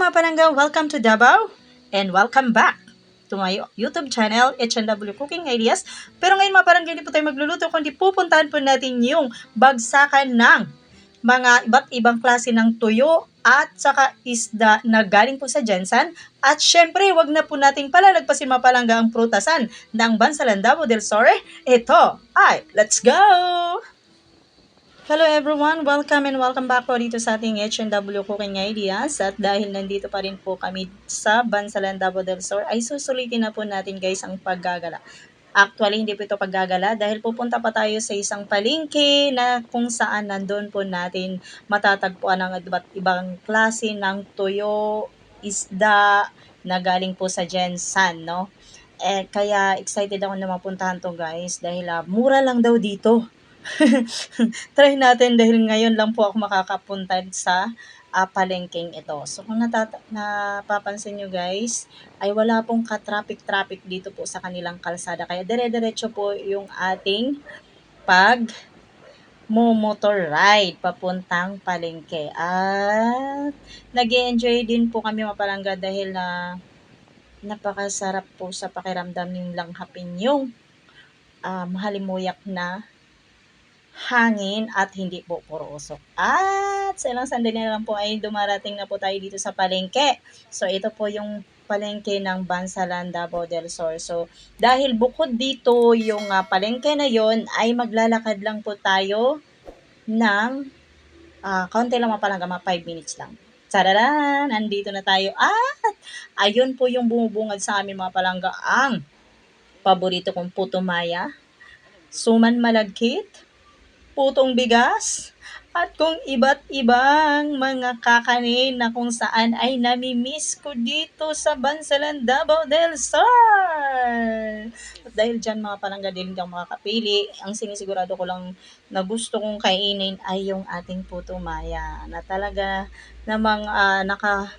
mga palangga, welcome to Davao and welcome back to my YouTube channel, H&W Cooking Ideas. Pero ngayon mga palangga, hindi po tayo magluluto, kundi pupuntahan po natin yung bagsakan ng mga iba't ibang klase ng tuyo at saka isda na galing po sa Jensen. At syempre, wag na po nating palalagpasin mga palangga ang prutasan ng Bansalan Davao del Sur. Ito ay, let's go! Hello everyone! Welcome and welcome back po dito sa ating H&W Cooking Ideas. At dahil nandito pa rin po kami sa Bansalan, Davao del Sur, ay susulitin na po natin guys ang paggagala. Actually, hindi po ito paggagala dahil pupunta pa tayo sa isang palengke na kung saan nandun po natin matatagpuan ang iba't ibang klase ng tuyo, isda na galing po sa Jensan, no? Eh, kaya excited ako na mapuntahan to guys dahil ah, mura lang daw dito. Try natin dahil ngayon lang po ako makakapunta sa uh, palengkeng ito. So kung natata- napapansin nyo guys, ay wala pong ka-traffic-traffic dito po sa kanilang kalsada. Kaya dire-diretso po yung ating pag mo motor ride papuntang palengke. At nag enjoy din po kami mapalangga dahil na napakasarap po sa pakiramdam yung langhapin yung um, halimuyak na hangin at hindi po puro usok. At sa ilang sandali na lang po ay dumarating na po tayo dito sa palengke. So ito po yung palengke ng Bansalan Davao del Sur. So dahil bukod dito yung uh, palengke na yon ay maglalakad lang po tayo ng uh, kaunti lang mapalangga, mga 5 minutes lang. Tararan! Andito na tayo. At ayun po yung bumubungad sa amin mga palangga ang paborito kong puto maya, suman malagkit, putong bigas, at kung iba't ibang mga kakanin na kung saan ay namimiss ko dito sa Bansalan, Davao del Sur. At dahil dyan mga palangga din hindi makakapili, ang sinisigurado ko lang na gusto kong kainin ay yung ating puto maya na talaga namang uh, naka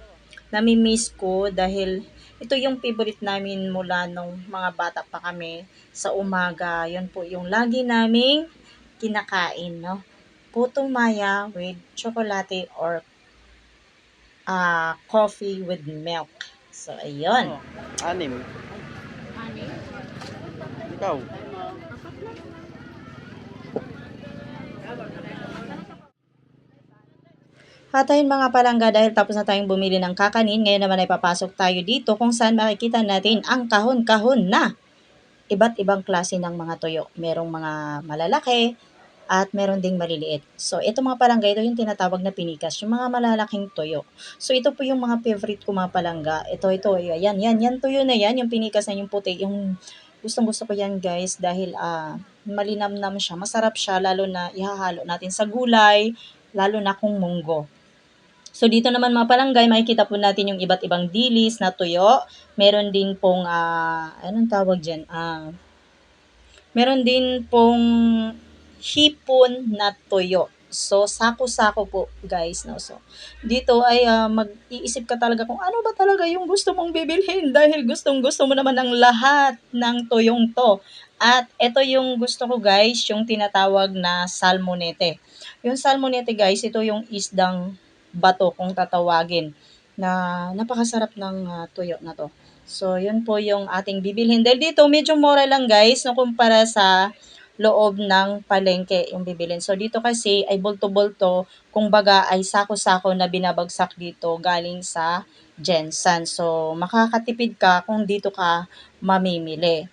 namimiss ko dahil ito yung favorite namin mula nung mga bata pa kami sa umaga. Yun po yung lagi naming kinakain, no? Putong maya with chocolate or uh, coffee with milk. So, ayun. Oh, anim. Ikaw. At ayun mga palangga, dahil tapos na tayong bumili ng kakanin, ngayon naman ay papasok tayo dito kung saan makikita natin ang kahon-kahon na iba't ibang klase ng mga tuyo. Merong mga malalaki, at meron ding maliliit. So, ito mga palangga, ito yung tinatawag na pinikas, yung mga malalaking tuyo. So, ito po yung mga favorite ko mga palangga. Ito, ito, yan, yan, yan tuyo na yan, yung pinikas na yung puti, yung gustong gusto ko yan guys dahil uh, malinamnam siya, masarap siya, lalo na ihahalo natin sa gulay, lalo na kung munggo. So, dito naman mga palanggay, makikita po natin yung iba't ibang dilis na tuyo. Meron din pong, uh, anong tawag dyan? Uh, meron din pong hipon na tuyo. So, sako-sako po, guys. No? So, dito ay uh, mag-iisip ka talaga kung ano ba talaga yung gusto mong bibilhin dahil gustong-gusto mo naman ang lahat ng tuyong to. At ito yung gusto ko, guys, yung tinatawag na salmonete. Yung salmonete, guys, ito yung isdang bato kung tatawagin na napakasarap ng uh, tuyo na to. So, yun po yung ating bibilhin. Dahil dito, medyo mura lang, guys, no, kumpara sa loob ng palengke yung bibilin. So dito kasi ay bulto-bulto, kung baga ay sako-sako na binabagsak dito galing sa Jensen. So makakatipid ka kung dito ka mamimili.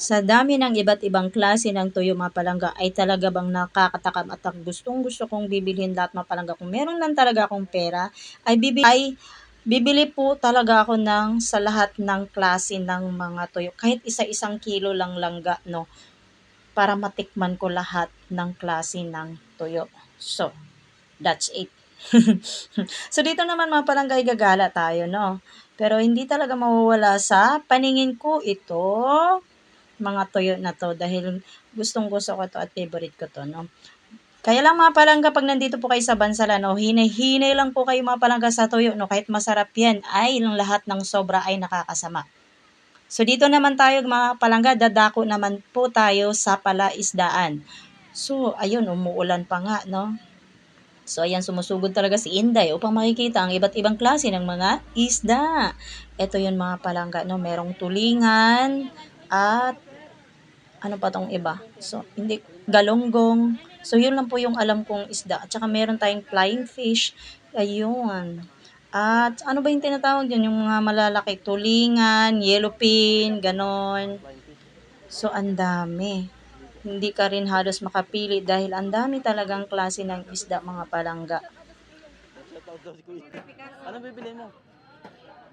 Sa dami ng iba't ibang klase ng tuyo mga palangga ay talaga bang nakakatakam at gustong gusto kong bibilhin lahat mga palangga. Kung meron lang talaga akong pera ay bibili, ay bibili po talaga ako ng sa lahat ng klase ng mga tuyo. Kahit isa-isang kilo lang langga no para matikman ko lahat ng klase ng tuyo. So, that's it. so, dito naman mga palanggay gagala tayo, no? Pero hindi talaga mawawala sa paningin ko ito, mga tuyo na to, dahil gustong gusto ko to at favorite ko to, no? Kaya lang mga palangga, pag nandito po kayo sa Bansala, no, hinay-hinay lang po kayo mga palangga sa tuyo, no, kahit masarap yan, ay lahat ng sobra ay nakakasama. So dito naman tayo mga palangga, dadako naman po tayo sa palaisdaan. So ayun, umuulan pa nga, no? So, ayan, sumusugod talaga si Inday upang makikita ang iba't ibang klase ng mga isda. Ito yun mga palangga, no? Merong tulingan at ano pa tong iba? So, hindi, galonggong. So, yun lang po yung alam kong isda. At saka meron tayong flying fish. Ayun. At ano ba yung tinatawag dyan? Yung mga malalaki, tulingan, yellowfin, ganon. So, ang dami. Hindi ka rin halos makapili dahil ang dami talagang klase ng isda mga palangga. Ano bibili mo?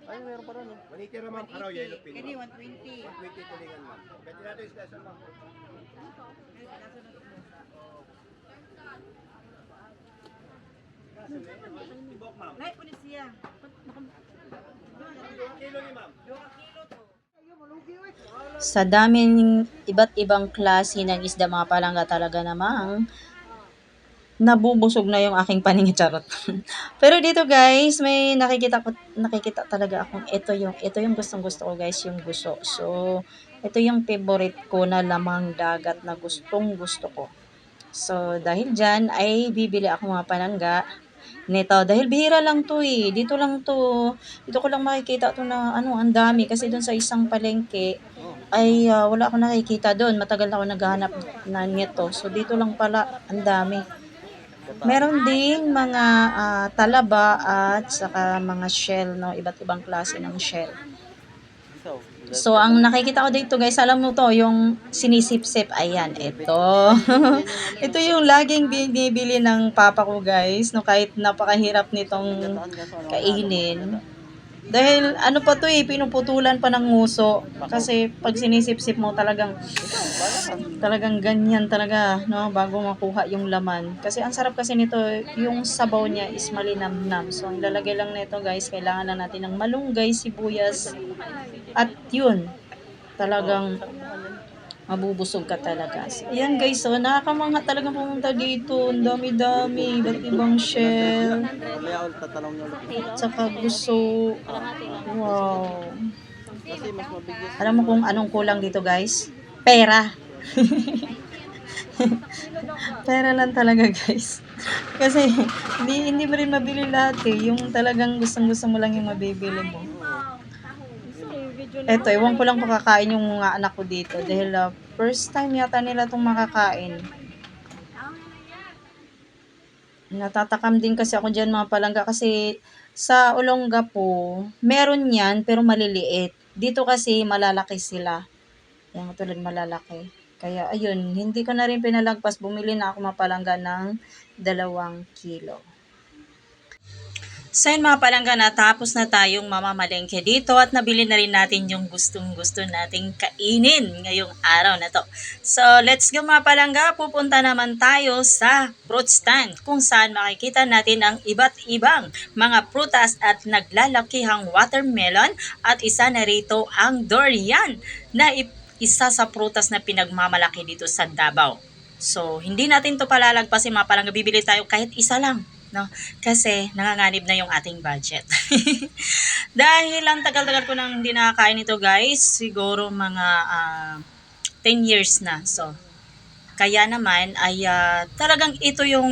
Ay, meron pa rin. Manitira ma'am, araw yellow pin. Kani ma'am. 120. 120 tulingan ma'am. Pwede natin yung special ma'am. Lahat po ni siya. Kilo ni ma'am. Sa daming iba't ibang klase ng isda mga palangga talaga namang nabubusog na yung aking paningin charot. Pero dito guys, may nakikita ko nakikita talaga akong ito yung ito yung gustong gusto ko guys, yung guso. So, ito yung favorite ko na lamang dagat na gustong gusto ko. So, dahil dyan ay bibili ako mga palangga nito. Dahil bihira lang to eh. Dito lang to. Dito ko lang makikita to na ano, ang dami. Kasi doon sa isang palengke, ay ah, wala akong nakikita doon. Matagal ako naghahanap na nito. So, dito lang pala, ang dami. Meron ding mga ah, talaba at saka mga shell, no? Iba't ibang klase ng shell. So, ang nakikita ko dito guys, alam mo to, yung sinisip-sip, ayan, ito. ito yung laging binibili ng papa ko guys, no, kahit napakahirap nitong kainin. Dahil ano pa to eh, pinuputulan pa ng nguso. Kasi pag sinisip-sip mo talagang, talagang ganyan talaga, no, bago makuha yung laman. Kasi ang sarap kasi nito, yung sabaw niya is malinamnam. So, ang lalagay lang nito guys, kailangan na natin ng malunggay, sibuyas, at yun, talagang mabubusog ka talaga. Ayan guys, so nakakamangha talaga pumunta dito. Ang dami-dami, iba't ibang shell. Ulit. Tsaka gusto. Wow. Alam mo kung anong kulang dito guys? Pera. Pera lang talaga guys. Kasi hindi, hindi mo rin mabili lahat eh. Yung talagang gustong gusto mo lang yung mabibili mo. Eto, ewan ko lang pakakain yung mga anak ko dito. Dahil ah, first time yata nila itong makakain. Natatakam din kasi ako dyan mga palangga kasi sa Olongga po, meron yan pero maliliit. Dito kasi malalaki sila. Yan, tulad malalaki. Kaya ayun, hindi ko na rin pinalagpas. Bumili na ako mga palangga ng dalawang kilo. So yun mga palangga, natapos na tayong mamamalengke dito at nabili na rin natin yung gustong gusto nating kainin ngayong araw na to. So let's go mga palangga, pupunta naman tayo sa fruit stand kung saan makikita natin ang iba't ibang mga prutas at naglalakihang watermelon at isa na rito ang durian na isa sa prutas na pinagmamalaki dito sa Davao. So, hindi natin to palalagpasin mga palangga, bibili tayo kahit isa lang no? Kasi nanganganib na yung ating budget. Dahil ang tagal-tagal ko nang hindi nakakain ito guys, siguro mga ah, 10 years na. So, kaya naman ay ah, talagang ito yung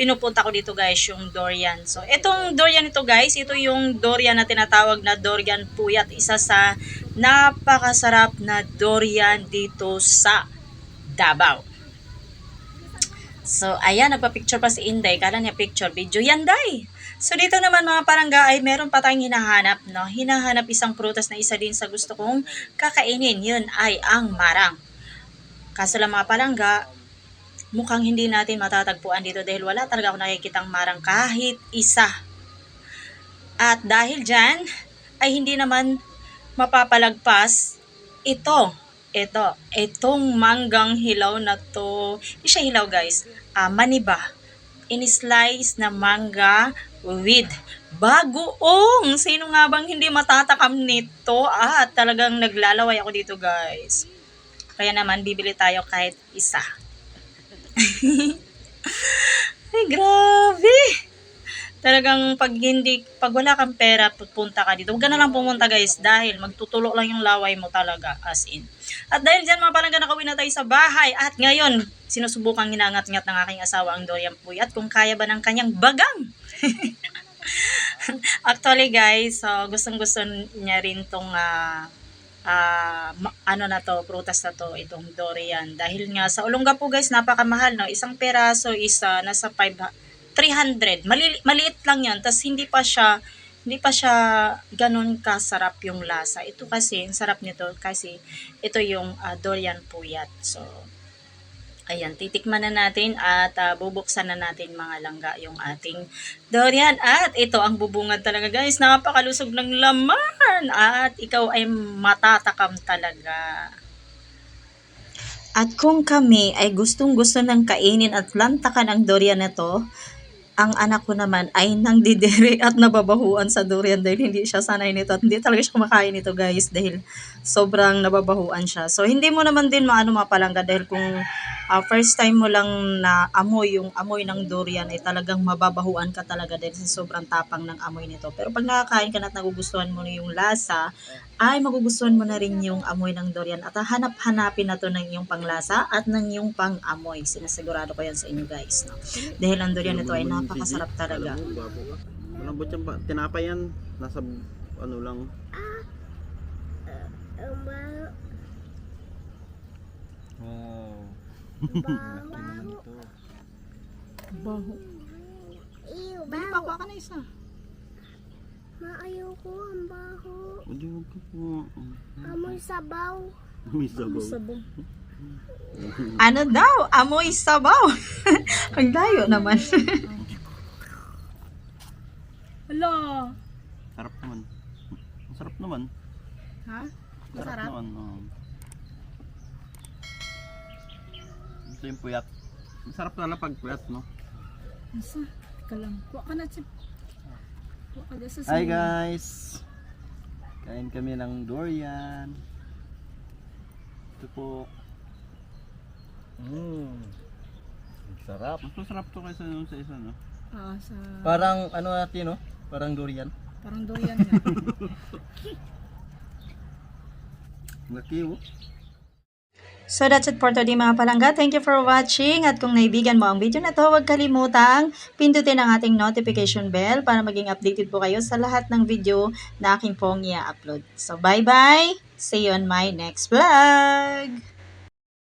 pinupunta ko dito guys, yung durian. So, itong durian ito guys, ito yung durian na tinatawag na durian puyat. Isa sa napakasarap na durian dito sa Davao. So, ayan, nagpa-picture pa si Inday. Kala niya picture, video. Yan, Day! So, dito naman mga parangga ay meron pa tayong hinahanap, no? Hinahanap isang prutas na isa din sa gusto kong kakainin. Yun ay ang marang. Kaso lang mga palangga, mukhang hindi natin matatagpuan dito dahil wala talaga ako nakikitang marang kahit isa. At dahil dyan, ay hindi naman mapapalagpas ito. Ito, itong manggang hilaw na to. Hindi siya hilaw guys. Ah, maniba. In-slice na mangga with bagoong. Sino nga bang hindi matatakam nito? Ah, talagang naglalaway ako dito guys. Kaya naman, bibili tayo kahit isa. Ay, grabe! Talagang pag hindi, pag wala kang pera, pupunta ka dito. Huwag ka na lang pumunta guys dahil magtutulo lang yung laway mo talaga as in. At dahil dyan mga palangga nakauwi na tayo sa bahay at ngayon sinusubukan hinangat-ngat ng aking asawa ang Dorian Puy at kung kaya ba ng kanyang bagang. Actually guys, so gustong gusto niya rin tong ah, ma- ano na to, prutas na to, itong durian. Dahil nga sa Olongapo guys, napakamahal no. Isang peraso is ah, nasa 5 300. Mali- maliit lang 'yan. Tas hindi pa siya hindi pa siya ganun kasarap yung lasa. Ito kasi, ang sarap nito kasi ito yung ah, durian puyat. So, ayan, titikman na natin at ah, bubuksan na natin mga langga yung ating durian. At ito ang bubungad talaga guys. Napakalusog ng laman. At ikaw ay matatakam talaga. At kung kami ay gustong gusto ng kainin at lantakan ang durian na to, ang anak ko naman ay nang didiri at nababahuan sa durian dahil hindi siya sanay nito at hindi talaga siya kumakain nito guys dahil sobrang nababahuan siya. So hindi mo naman din maano mapalangga dahil kung ah, first time mo lang na amoy yung amoy ng durian ay talagang mababahuan ka talaga dahil sa sobrang tapang ng amoy nito. Pero pag nakakain ka na at nagugustuhan mo na yung lasa, ay magugustuhan mo na rin yung amoy ng durian at hanap-hanapin na to ng iyong panglasa at ng iyong pang-amoy. Sinasigurado ko yan sa inyo guys. No? Dahil ang durian nito ay napakasarap talaga. Alam mo, babo ka. Malambot yan ba? Tinapay yan. Nasa ano lang. Wow. Baho. Ew, Bili pa ako, na isa. Maayaw ko ang baho. Hindi ka po. Amoy sabaw. May sabaw. Ano daw? Amoy sabaw. ang layo naman. Hala. Sarap naman. Ang sarap naman. Ha? Sarap naman. oo. Ito yung puyat. Masarap na pag puyat, no? Asa? Teka lang. Kuha ka na si... Kuha ka na sa Hi guys! Kain kami ng durian. Ito po. Mmm. Sarap. Mas masarap to kaysa yung sa isa, no? Ah, sa... Parang ano natin, no? Parang durian. Parang durian nga. Laki, oh. So that's it for today mga palangga. Thank you for watching. At kung naibigan mo ang video na to, huwag kalimutang pindutin ang ating notification bell para maging updated po kayo sa lahat ng video na aking pong i-upload. So bye-bye! See you on my next vlog!